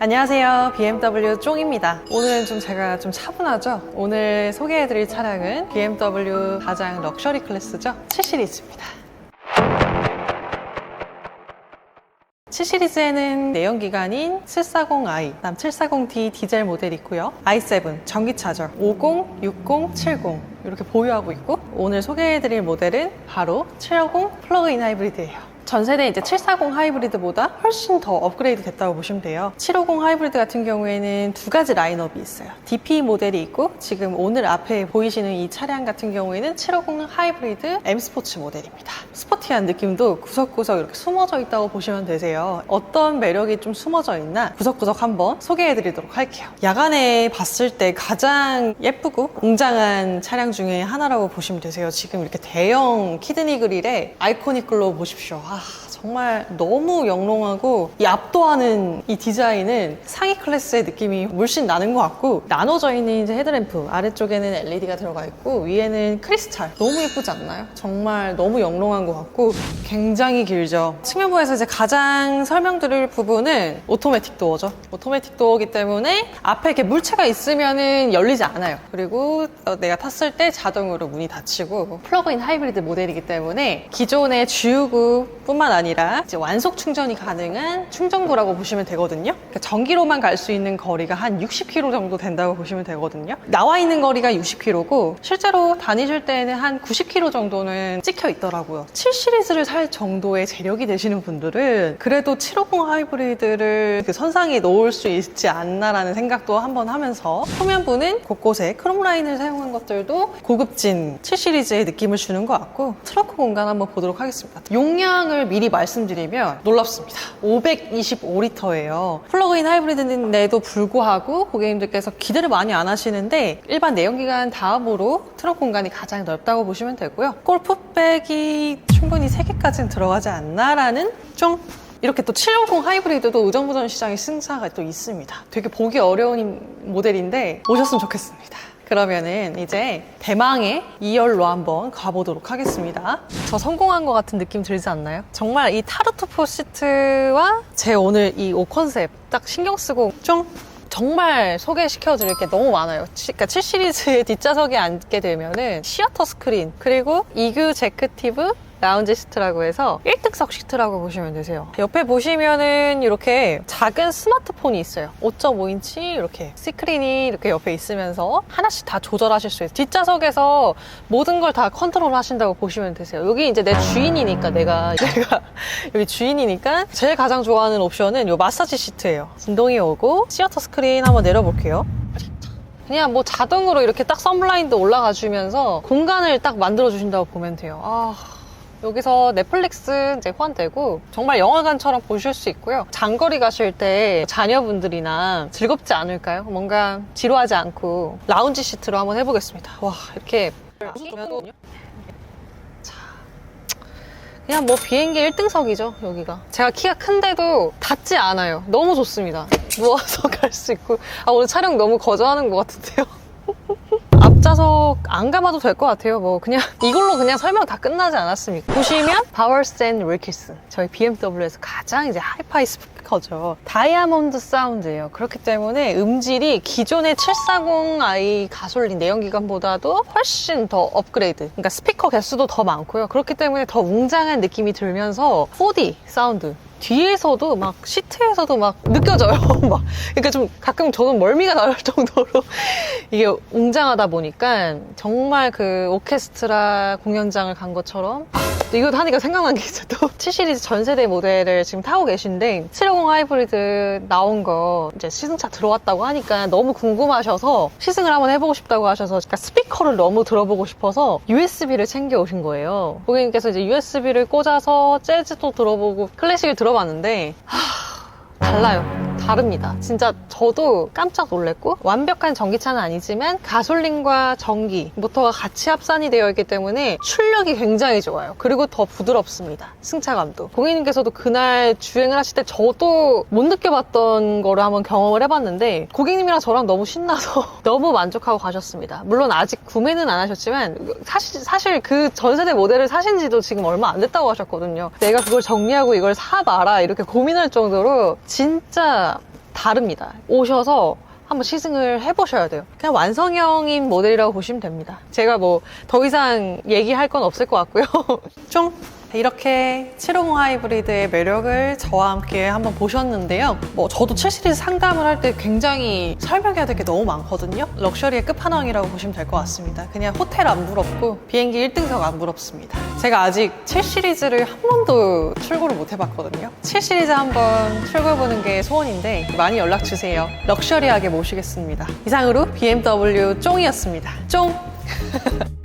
안녕하세요. BMW 쫑입니다. 오늘은 좀 제가 좀 차분하죠? 오늘 소개해드릴 차량은 BMW 가장 럭셔리 클래스죠? 7 시리즈입니다. 7 시리즈에는 내연기관인 740i, 그다음 740D 디젤 모델이 있고요. i7 전기차저 50, 60, 70 이렇게 보유하고 있고 오늘 소개해드릴 모델은 바로 750 플러그인 하이브리드예요. 전 세대 이제 740 하이브리드보다 훨씬 더 업그레이드 됐다고 보시면 돼요. 750 하이브리드 같은 경우에는 두 가지 라인업이 있어요. DP 모델이 있고 지금 오늘 앞에 보이시는 이 차량 같은 경우에는 750 하이브리드 M 스포츠 모델입니다. 스포티한 느낌도 구석구석 이렇게 숨어져 있다고 보시면 되세요. 어떤 매력이 좀 숨어져 있나 구석구석 한번 소개해 드리도록 할게요. 야간에 봤을 때 가장 예쁘고 웅장한 차량 중에 하나라고 보시면 되세요. 지금 이렇게 대형 키드니 그릴에 아이코닉 글로우 보십시오. 아, 정말 너무 영롱하고 이 압도하는 이 디자인은 상위 클래스의 느낌이 물씬 나는 것 같고 나눠져 있는 이제 헤드램프 아래쪽에는 LED가 들어가 있고 위에는 크리스탈 너무 예쁘지 않나요? 정말 너무 영롱한 것 같고 굉장히 길죠. 측면부에서 이제 가장 설명드릴 부분은 오토매틱 도어죠. 오토매틱 도어기 때문에 앞에 이렇게 물체가 있으면은 열리지 않아요. 그리고 어, 내가 탔을 때 자동으로 문이 닫히고 플러그인 하이브리드 모델이기 때문에 기존의 주유구 뿐만 아니라 이제 완속 충전이 가능한 충전구라고 보시면 되거든요. 그러니까 전기로만 갈 수 있는 거리가 한 60km 정도 된다고 보시면 되거든요. 나와 있는 거리가 60km고 실제로 다니실 때는 한 90km 정도는 찍혀 있더라고요. 7 시리즈를 살 정도의 재력이 되시는 분들은 그래도 750 하이브리드를 그 선상에 놓을 수 있지 않나라는 생각도 한번 하면서 후면부는 곳곳에 크롬 라인을 사용한 것들도 고급진 7 시리즈의 느낌을 주는 것 같고 트렁크 공간 한번 보도록 하겠습니다. 용량을 미리 말씀드리면 놀랍습니다. 525리터예요. 플러그인 하이브리드인데도 불구하고 고객님들께서 기대를 많이 안 하시는데 일반 내연기관 다음으로 트렁크 공간이 가장 넓다고 보시면 되고요. 골프백이 충분히 3개까지는 들어가지 않나라는 좀 이렇게 또 750 하이브리드도 의정부전 시장에 승차가 또 있습니다. 되게 보기 어려운 모델인데 오셨으면 좋겠습니다. 그러면은 이제 대망의 2열로 한번 가보도록 하겠습니다. 저 성공한 것 같은 느낌 들지 않나요? 정말 이 타르투포 시트와 제 오늘 이 옷 컨셉 딱 신경 쓰고 좀 정말 소개시켜 드릴 게 너무 많아요. 치- 그러니까 7 시리즈의 뒷좌석에 앉게 되면은 시어터 스크린 그리고 이규 제크티브 라운지 시트라고 해서 1등석 시트라고 보시면 되세요. 옆에 보시면은 이렇게 작은 스마트폰이 있어요. 5.5인치 이렇게 스크린이 이렇게 옆에 있으면서 하나씩 다 조절하실 수 있어요. 뒷좌석에서 모든 걸 다 컨트롤 하신다고 보시면 되세요. 여기 이제 내 주인이니까 내가 내가 여기 주인이니까 제일 가장 좋아하는 옵션은 이 마사지 시트예요. 진동이 오고 시어터 스크린 한번 내려볼게요. 그냥 뭐 자동으로 이렇게 딱 선블라인도 올라가 주면서 공간을 딱 만들어 주신다고 보면 돼요. 아. 여기서 넷플릭스 이제 호환되고 정말 영화관처럼 보실 수 있고요. 장거리 가실 때 자녀분들이나 즐겁지 않을까요? 뭔가 지루하지 않고 라운지 시트로 한번 해보겠습니다. 와 이렇게 자, 그냥 뭐 비행기 1등석이죠 여기가. 제가 키가 큰데도 닿지 않아요. 너무 좋습니다. 누워서 갈 수 있고 아 오늘 촬영 너무 거저하는 것 같은데요. 앞좌석 안 감아도 될 것 같아요. 뭐 그냥 이걸로 그냥 설명 다 끝나지 않았습니까? 보시면 바월스탠 윌키슨 저희 BMW에서 가장 이제 하이파이 스피커죠. 다이아몬드 사운드예요. 그렇기 때문에 음질이 기존의 740i 가솔린 내연기관보다도 훨씬 더 업그레이드. 그러니까 스피커 개수도 더 많고요. 그렇기 때문에 더 웅장한 느낌이 들면서 4D 사운드 뒤에서도 막 시트에서도 막 느껴져요. 막 그러니까 좀 가끔 저는 멀미가 나올 정도로 이게 웅장하다 보니까 정말 그 오케스트라 공연장을 간 것처럼 아, 이거 하니까 생각난 게 있어요. 또 7 시리즈 전 세대 모델을 지금 타고 계신데 750 하이브리드 나온 거 이제 시승차 들어왔다고 하니까 너무 궁금하셔서 시승을 한번 해보고 싶다고 하셔서 그러니까 스피커를 너무 들어보고 싶어서 USB를 챙겨 오신 거예요. 고객님께서 이제 USB를 꽂아서 재즈도 들어보고 클래식을 들어봤는데 하, 달라요. 다릅니다. 진짜 저도 깜짝 놀랐고 완벽한 전기차는 아니지만 가솔린과 전기 모터가 같이 합산이 되어 있기 때문에 출력이 굉장히 좋아요. 그리고 더 부드럽습니다. 승차감도. 고객님께서도 그날 주행을 하실 때 저도 못 느껴봤던 거를 한번 경험을 해봤는데 고객님이랑 저랑 너무 신나서 너무 만족하고 가셨습니다. 물론 아직 구매는 안 하셨지만 사실 사실 그 전세대 모델을 사신 지도 지금 얼마 안 됐다고 하셨거든요. 내가 그걸 정리하고 이걸 사봐라 이렇게 고민할 정도로 진짜 다릅니다. 오셔서 한번 시승을 해보셔야 돼요. 그냥 완성형인 모델이라고 보시면 됩니다. 제가 뭐 더 이상 얘기할 건 없을 것 같고요. 좀 이렇게 750 하이브리드의 매력을 저와 함께 한번 보셨는데요. 뭐 저도 7 시리즈 상담을 할 때 굉장히 설명해야 될 게 너무 많거든요. 럭셔리의 끝판왕이라고 보시면 될 것 같습니다. 그냥 호텔 안 부럽고 비행기 1등석 안 부럽습니다. 제가 아직 7 시리즈를 한 번도 출고를 못 해봤거든요. 7 시리즈 한번 출고해보는 게 소원인데 많이 연락 주세요. 럭셔리하게 모시겠습니다. 이상으로 BMW 쫑이었습니다. 쫑!